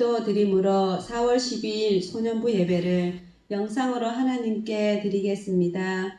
기도 드림으로 4월 12일 소년부 예배를 영상으로 하나님께 드리겠습니다.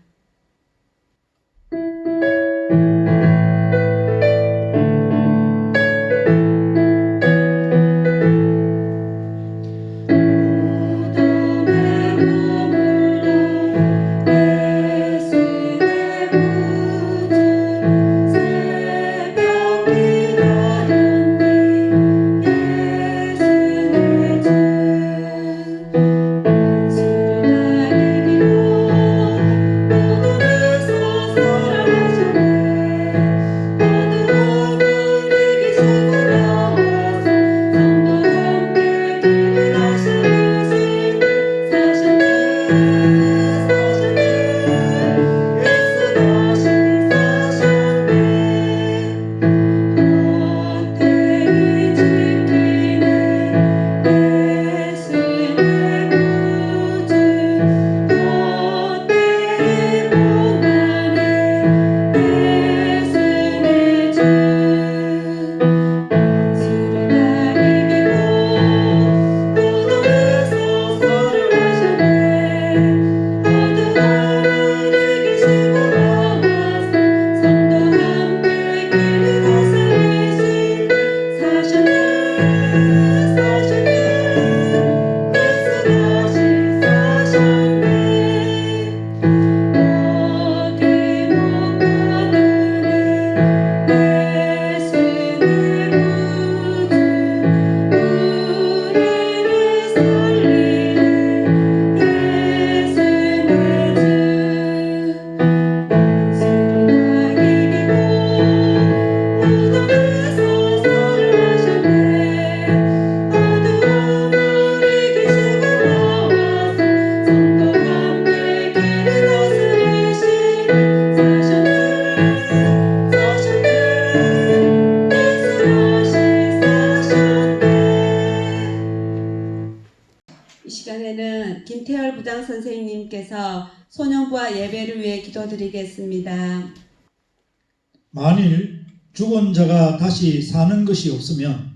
것이 없으면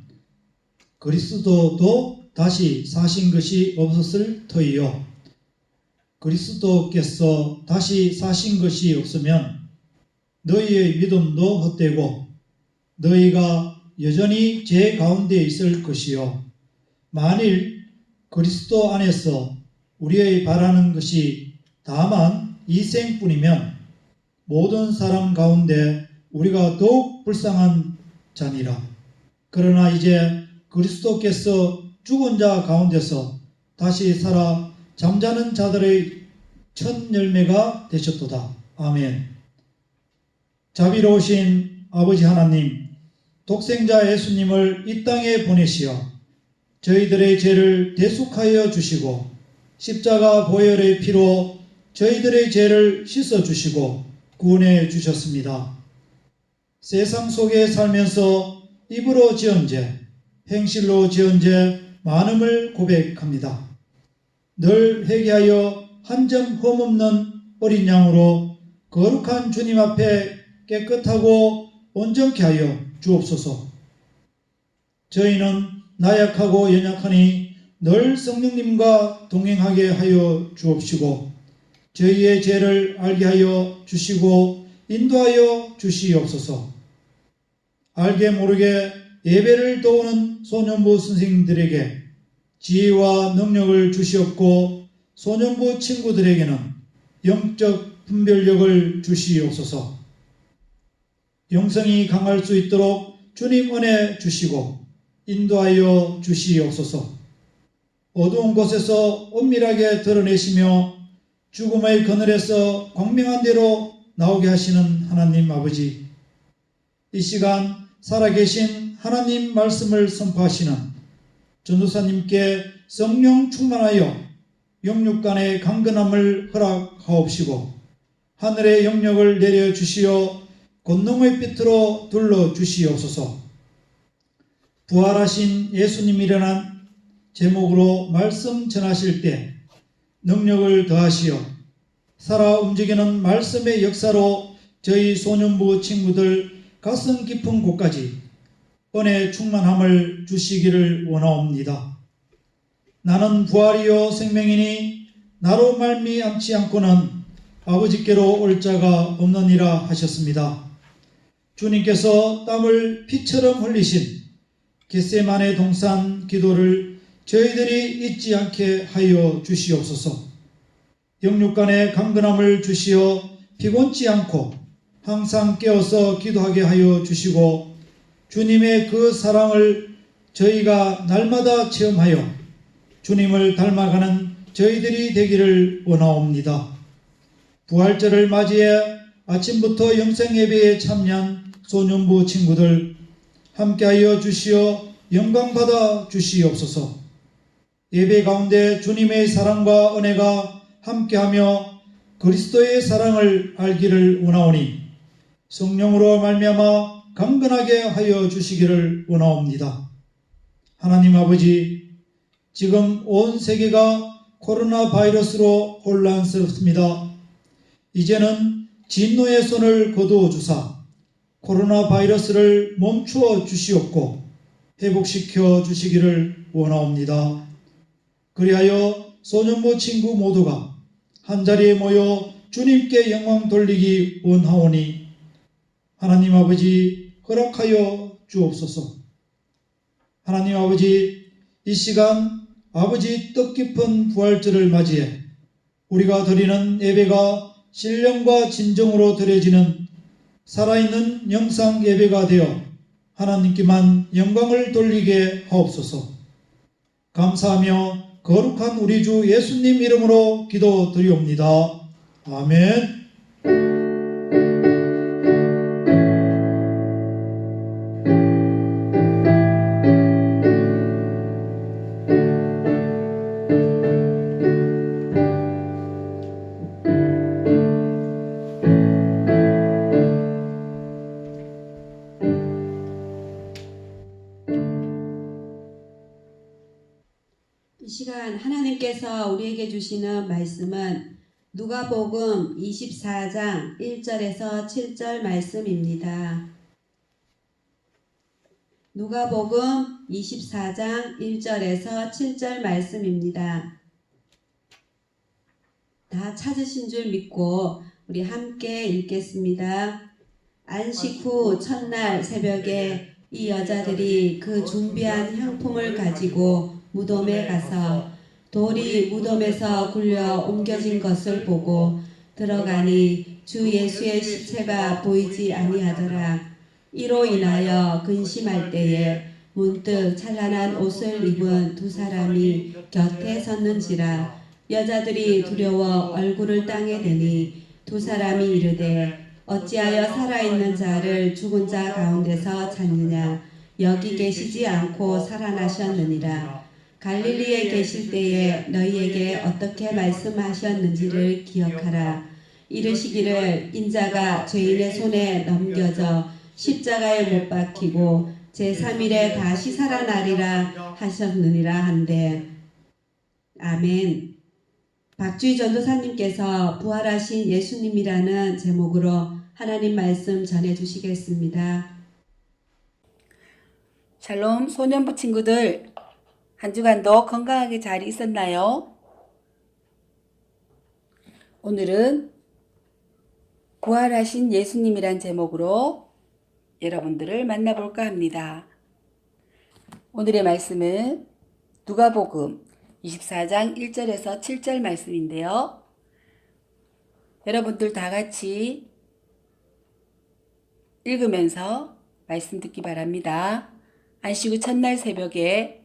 그리스도도 다시 사신 것이 없었을 터이요. 그리스도께서 다시 사신 것이 없으면 너희의 믿음도 헛되고 너희가 여전히 죄 가운데 있을 것이요. 만일 그리스도 안에서 우리의 바라는 것이 다만 이 생뿐이면 모든 사람 가운데 우리가 더욱 불쌍한 자니라. 그러나 이제 그리스도께서 죽은 자 가운데서 다시 살아 잠자는 자들의 첫 열매가 되셨도다. 아멘. 자비로우신 아버지 하나님, 독생자 예수님을 이 땅에 보내시어 저희들의 죄를 대속하여 주시고 십자가 보혈의 피로 저희들의 죄를 씻어 주시고 구원해 주셨습니다. 세상 속에 살면서 입으로 지은 죄, 행실로 지은 죄 많음을 고백합니다. 늘 회개하여 한 점 흠없는 어린 양으로 거룩한 주님 앞에 깨끗하고 온전케 하여 주옵소서. 저희는 나약하고 연약하니 늘 성령님과 동행하게 하여 주옵시고 저희의 죄를 알게 하여 주시고 인도하여 주시옵소서. 알게 모르게 예배를 도우는 소년부 선생님들에게 지혜와 능력을 주시옵고 소년부 친구들에게는 영적 분별력을 주시옵소서. 영성이 강할 수 있도록 주님 은혜 주시고 인도하여 주시옵소서. 어두운 곳에서 은밀하게 드러내시며 죽음의 그늘에서 광명한 대로 나오게 하시는 하나님 아버지. 이 시간 살아계신 하나님 말씀을 선포하시는 전도사님께 성령 충만하여 영육 간의 강건함을 허락하옵시고 하늘의 영역을 내려 주시어 권능의 빛으로 둘러 주시옵소서. 부활하신 예수님 일어난 제목으로 말씀 전하실 때 능력을 더하시어 살아 움직이는 말씀의 역사로 저희 소년부 친구들 가슴 깊은 곳까지 은혜 충만함을 주시기를 원하옵니다. 나는 부활이요 생명이니 나로 말미암지 않고는 아버지께로 올 자가 없느니라 하셨습니다. 주님께서 땀을 피처럼 흘리신 겟세만의 동산 기도를 저희들이 잊지 않게 하여 주시옵소서. 영육간의 강건함을 주시어 피곤치 않고 항상 깨어서 기도하게 하여 주시고 주님의 그 사랑을 저희가 날마다 체험하여 주님을 닮아가는 저희들이 되기를 원하옵니다. 부활절을 맞이해 아침부터 영생 예배에 참여한 소년부 친구들 함께하여 주시어 영광 받아 주시옵소서. 예배 가운데 주님의 사랑과 은혜가 함께하며 그리스도의 사랑을 알기를 원하오니 성령으로 말미암아 강건하게 하여 주시기를 원하옵니다. 하나님 아버지, 지금 온 세계가 코로나 바이러스로 혼란스럽습니다. 이제는 진노의 손을 거두어 주사 코로나 바이러스를 멈추어 주시옵고 회복시켜 주시기를 원하옵니다. 그리하여 소년부 친구 모두가 한자리에 모여 주님께 영광 돌리기 원하오니 하나님 아버지 허락하여 주옵소서. 하나님 아버지 이 시간 아버지 뜻깊은 부활절을 맞이해 우리가 드리는 예배가 신령과 진정으로 드려지는 살아있는 영상 예배가 되어 하나님께만 영광을 돌리게 하옵소서. 감사하며 거룩한 우리 주 예수님 이름으로 기도드리옵니다. 아멘. 하나님께서 우리에게 주시는 말씀은 누가복음 24장 1절에서 7절 말씀입니다. 누가복음 24장 1절에서 7절 말씀입니다. 다 찾으신 줄 믿고 우리 함께 읽겠습니다. 안식 후 첫날 새벽에 이 여자들이 그 준비한 향품을 가지고 무덤에 가서 돌이 무덤에서 굴려 옮겨진 것을 보고 들어가니 주 예수의 시체가 보이지 아니하더라. 이로 인하여 근심할 때에 문득 찬란한 옷을 입은 두 사람이 곁에 섰는지라 여자들이 두려워 얼굴을 땅에 대니 두 사람이 이르되 어찌하여 살아있는 자를 죽은 자 가운데서 찾느냐 여기 계시지 않고 살아나셨느니라 갈릴리에 계실 때에 너희에게 어떻게 말씀하셨는지를 기억하라. 이르시기를 인자가 죄인의 손에 넘겨져 십자가에 못 박히고 제3일에 다시 살아나리라 하셨느니라 한데 아멘. 박주희 전도사님께서 부활하신 예수님이라는 제목으로 하나님 말씀 전해 주시겠습니다. 샬롬 소년부 친구들 한 주간도 건강하게 잘 있었나요? 오늘은 부활하신 예수님이란 제목으로 여러분들을 만나볼까 합니다. 오늘의 말씀은 누가복음 24장 1절에서 7절 말씀인데요. 여러분들 다 같이 읽으면서 말씀 듣기 바랍니다. 안식 후 첫날 새벽에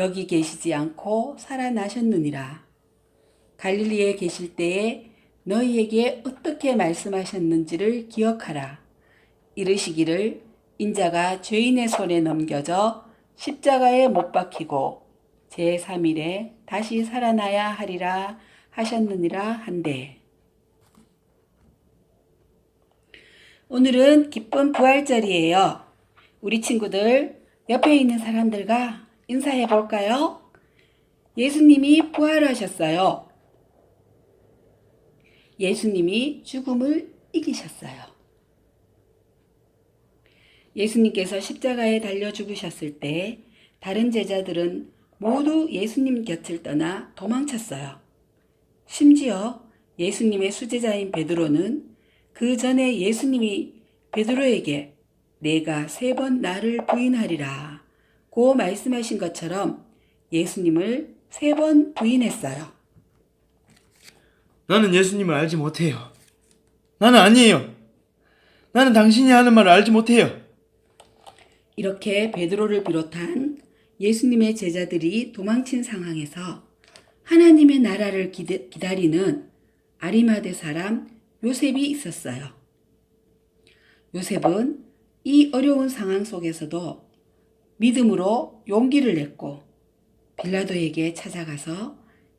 여기 계시지 않고 살아나셨느니라. 갈릴리에 계실 때에 너희에게 어떻게 말씀하셨는지를 기억하라. 이르시기를 인자가 죄인의 손에 넘겨져 십자가에 못 박히고 제3일에 다시 살아나야 하리라 하셨느니라 한데 오늘은 기쁜 부활절이에요. 우리 친구들 옆에 있는 사람들과 인사해 볼까요? 예수님이 부활하셨어요. 예수님이 죽음을 이기셨어요. 예수님께서 십자가에 달려 죽으셨을 때 다른 제자들은 모두 예수님 곁을 떠나 도망쳤어요. 심지어 예수님의 수제자인 베드로는 그 전에 예수님이 베드로에게 내가 세 번 나를 부인하리라 고 말씀하신 것처럼 예수님을 세 번 부인했어요. 나는 예수님을 알지 못해요. 나는 아니에요. 나는 당신이 하는 말을 알지 못해요. 이렇게 베드로를 비롯한 예수님의 제자들이 도망친 상황에서 하나님의 나라를 기대- 기다리는 아리마대 사람 요셉이 있었어요. 요셉은 이 어려운 상황 속에서도 믿음으로 용기를 냈고 빌라도에게 찾아가서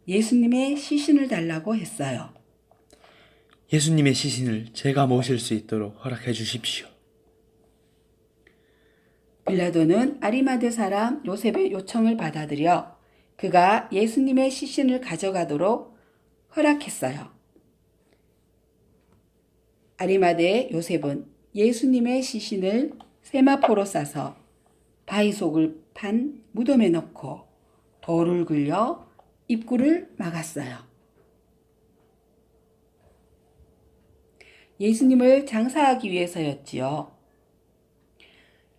예수님의 시신을 달라고 했어요. 예수님의 시신을 제가 모실 수 있도록 허락해 주십시오. 빌라도는 아리마대 사람 요셉의 요청을 받아들여 그가 예수님의 시신을 가져가도록 허락했어요. 아리마대 요셉은 예수님의 시신을 세마포로 싸서 바위 속을 판 무덤에 넣고 돌을 굴려 입구를 막았어요. 예수님을 장사하기 위해서였지요.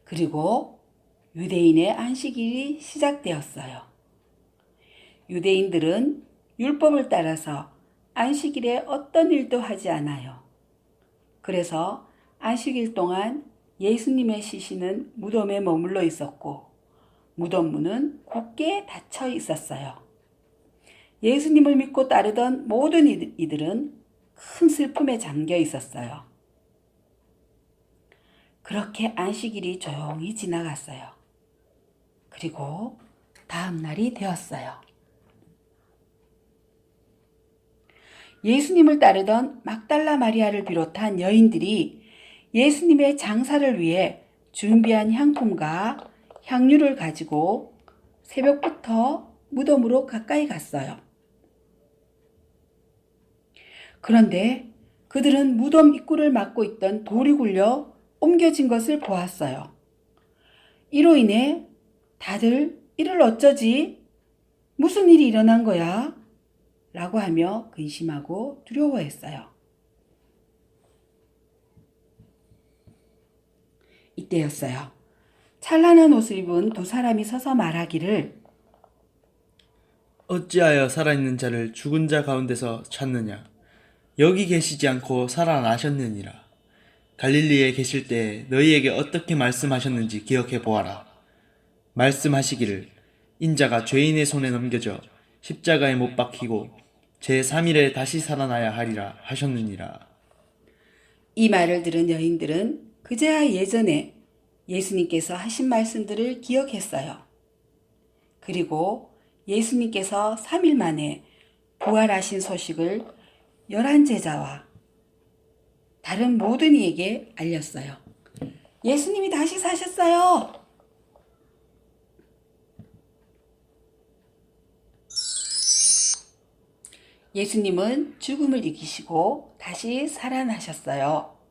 그리고 유대인의 안식일이 시작되었어요. 유대인들은 율법을 따라서 안식일에 어떤 일도 하지 않아요. 그래서 안식일 동안 예수님의 시신은 무덤에 머물러 있었고 무덤 문은 굳게 닫혀 있었어요. 예수님을 믿고 따르던 모든 이들- 이들은 큰 슬픔에 잠겨 있었어요. 그렇게 안식일이 조용히 지나갔어요. 그리고 다음 날이 되었어요. 예수님을 따르던 막달라 마리아를 비롯한 여인들이 예수님의 장사를 위해 준비한 향품과 향유를 가지고 새벽부터 무덤으로 가까이 갔어요. 그런데 그들은 무덤 입구를 막고 있던 돌이 굴려 옮겨진 것을 보았어요. 이로 인해 다들 이를 어쩌지? 무슨 일이 일어난 거야? 라고 하며 근심하고 두려워했어요. 이때였어요. 찬란한 옷을 입은 두 사람이 서서 말하기를 어찌하여 살아있는 자를 죽은 자 가운데서 찾느냐? 여기 계시지 않고 살아나셨느니라. 갈릴리에 계실 때 너희에게 어떻게 말씀하셨는지 기억해 보아라. 말씀하시기를 인자가 죄인의 손에 넘겨져 십자가에 못 박히고 제3일에 다시 살아나야 하리라 하셨느니라. 이 말을 들은 여인들은 그제야 예전에 예수님께서 하신 말씀들을 기억했어요. 그리고 예수님께서 3일 만에 부활하신 소식을 열한 제자와 다른 모든 이에게 알렸어요. 예수님이 다시 사셨어요. 예수님은 죽음을 이기시고 다시 살아나셨어요.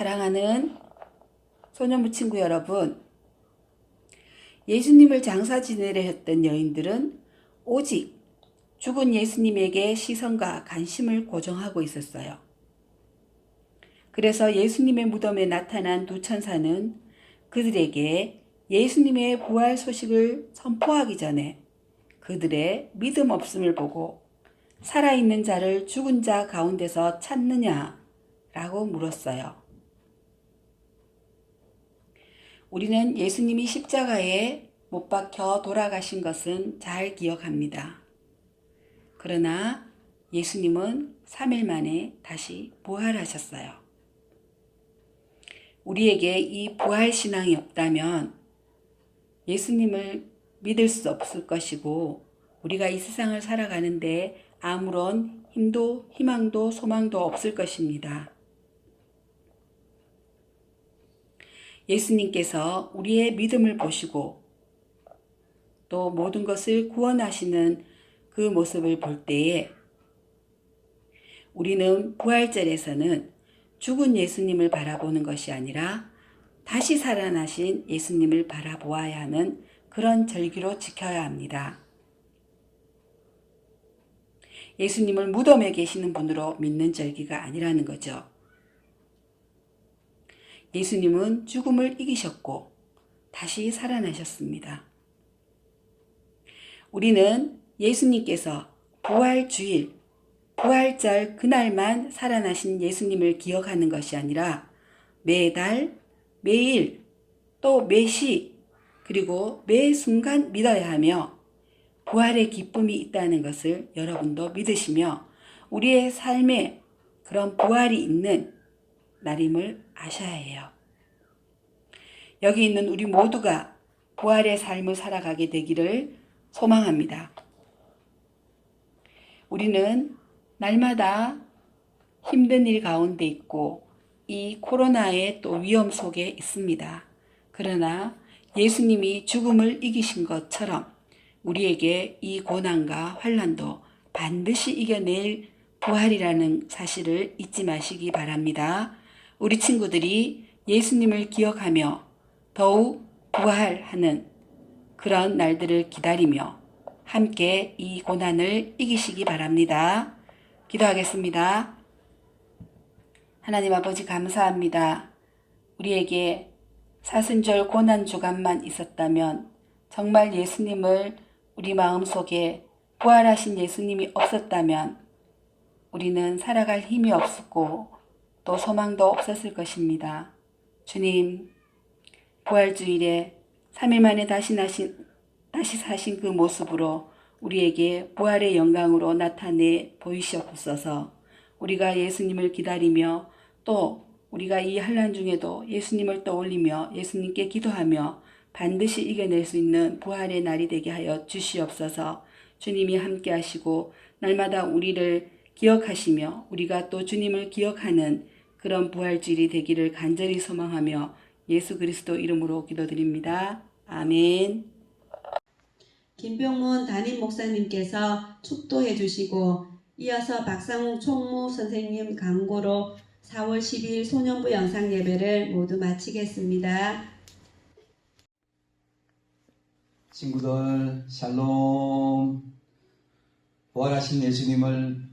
사랑하는 소년부 친구 여러분, 예수님을 장사 지내려 했던 여인들은 오직 죽은 예수님에게 시선과 관심을 고정하고 있었어요. 그래서 예수님의 무덤에 나타난 두 천사는 그들에게 예수님의 부활 소식을 선포하기 전에 그들의 믿음 없음을 보고 살아있는 자를 죽은 자 가운데서 찾느냐? 라고 물었어요. 우리는 예수님이 십자가에 못 박혀 돌아가신 것은 잘 기억합니다. 그러나 예수님은 3일 만에 다시 부활하셨어요. 우리에게 이 부활 신앙이 없다면 예수님을 믿을 수 없을 것이고 우리가 이 세상을 살아가는데 아무런 힘도 희망도 소망도 없을 것입니다. 예수님께서 우리의 믿음을 보시고 또 모든 것을 구원하시는 그 모습을 볼 때에 우리는 부활절에서는 죽은 예수님을 바라보는 것이 아니라 다시 살아나신 예수님을 바라보아야 하는 그런 절기로 지켜야 합니다. 예수님을 무덤에 계시는 분으로 믿는 절기가 아니라는 거죠. 예수님은 죽음을 이기셨고 다시 살아나셨습니다. 우리는 예수님께서 부활 주일, 부활절 그날만 살아나신 예수님을 기억하는 것이 아니라 매달, 매일, 또 매시, 그리고 매 순간 믿어야 하며 부활의 기쁨이 있다는 것을 여러분도 믿으시며 우리의 삶에 그런 부활이 있는 날임을 아셔야 해요. 여기 있는 우리 모두가 부활의 삶을 살아가게 되기를 소망합니다. 우리는 날마다 힘든 일 가운데 있고 이 코로나의 또 위험 속에 있습니다. 그러나 예수님이 죽음을 이기신 것처럼 우리에게 이 고난과 환란도 반드시 이겨낼 부활이라는 사실을 잊지 마시기 바랍니다. 우리 친구들이 예수님을 기억하며 더욱 부활하는 그런 날들을 기다리며 함께 이 고난을 이기시기 바랍니다. 기도하겠습니다. 하나님 아버지 감사합니다. 우리에게 사순절 고난 주간만 있었다면 정말 예수님을 우리 마음속에 부활하신 예수님이 없었다면 우리는 살아갈 힘이 없었고 또 소망도 없었을 것입니다. 주님, 부활주일에 3일 만에 다시 나신, 다시 사신 그 모습으로 우리에게 부활의 영광으로 나타내 보이시옵소서 우리가 예수님을 기다리며 또 우리가 이 환란 중에도 예수님을 떠올리며 예수님께 기도하며 반드시 이겨낼 수 있는 부활의 날이 되게 하여 주시옵소서 주님이 함께 하시고 날마다 우리를 기억하시며 우리가 또 주님을 기억하는 그런 부활질이 되기를 간절히 소망하며 예수 그리스도 이름으로 기도드립니다. 아멘. 김병문 담임 목사님께서 축도해 주시고 이어서 박상욱 총무 선생님 강고로 4월 10일 소년부 영상 예배를 모두 마치겠습니다. 친구들 샬롬 부활하신 예수님을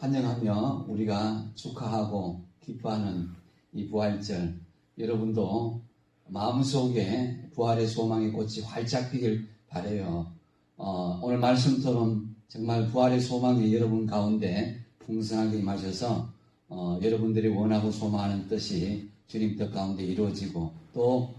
환영하며 우리가 축하하고 기뻐하는 이 부활절 여러분도 마음속에 부활의 소망의 꽃이 활짝 피길 바래요. 어, 오늘 말씀처럼 정말 부활의 소망이 여러분 가운데 풍성하게 임하셔서 어, 여러분들이 원하고 소망하는 뜻이 주님 뜻 가운데 이루어지고 또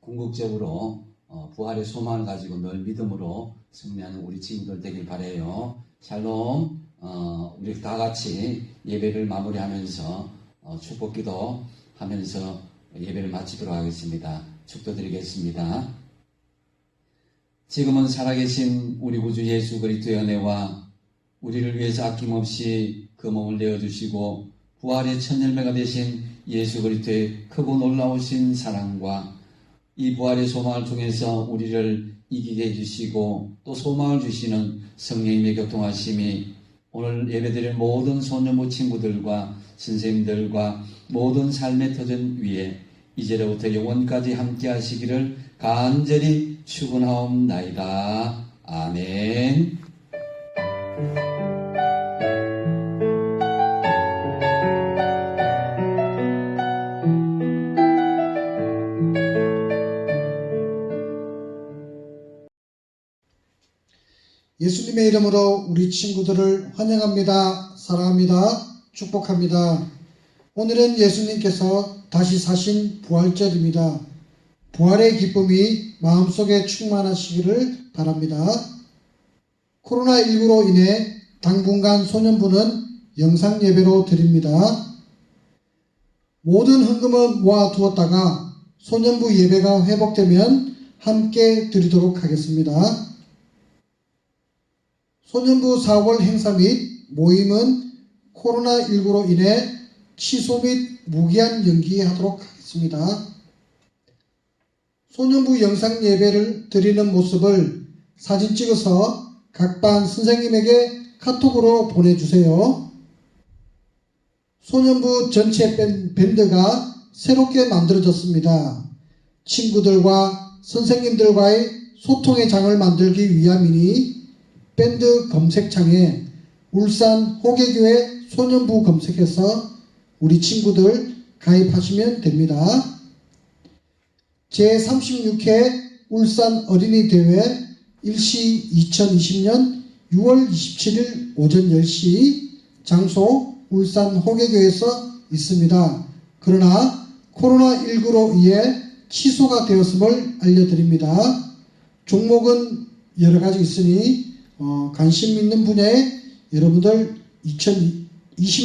궁극적으로 어, 부활의 소망을 가지고 늘 믿음으로 승리하는 우리 친구들 되길 바래요. 샬롬. 어, 우리 다 같이 예배를 마무리하면서 어, 축복기도 하면서 예배를 마치도록 하겠습니다. 축도드리겠습니다. 지금은 살아계신 우리 구주 예수 그리스도의 은혜와 우리를 위해서 아낌없이 그 몸을 내어주시고 부활의 첫 열매가 되신 예수 그리스도의 크고 놀라우신 사랑과 이 부활의 소망을 통해서 우리를 이기게 해주시고 또 소망을 주시는 성령님의 교통하심이 오늘 예배드릴 모든 소년부 친구들과 선생님들과 모든 삶의 터전 위에 이제로부터 영원까지 함께 하시기를 간절히 축원하옵나이다. 아멘. 예수님의 이름으로 우리 친구들을 환영합니다. 사랑합니다. 축복합니다. 오늘은 예수님께서 다시 사신 부활절입니다. 부활의 기쁨이 마음속에 충만하시기를 바랍니다. 코로나19로 인해 당분간 소년부는 영상 예배로 드립니다. 모든 헌금은 모아두었다가 소년부 예배가 회복되면 함께 드리도록 하겠습니다. 소년부 4월 행사 및 모임은 코로나19로 인해 취소 및 무기한 연기하도록 하겠습니다. 소년부 영상 예배를 드리는 모습을 사진 찍어서 각 반 선생님에게 카톡으로 보내주세요. 소년부 전체 밴- 밴드가 새롭게 만들어졌습니다. 친구들과 선생님들과의 소통의 장을 만들기 위함이니 밴드 검색창에 울산 호계교회 소년부 검색해서 우리 친구들 가입하시면 됩니다. 제36회 울산 어린이 대회 일시 2020년 6월 27일 오전 10시 장소 울산 호계교에서 있습니다. 그러나 코로나19로 인해 취소가 되었음을 알려드립니다. 종목은 여러 가지 있으니 어, 관심 있는 분야에 여러분들 2020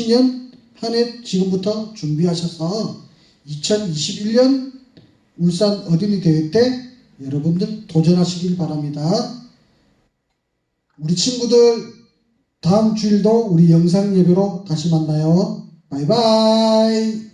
년 한 해 지금부터 준비하셔서 2021년 울산 어린이 대회 때 여러분들 도전하시길 바랍니다. 우리 친구들 다음 주일도 우리 영상 예배로 다시 만나요. 바이바이.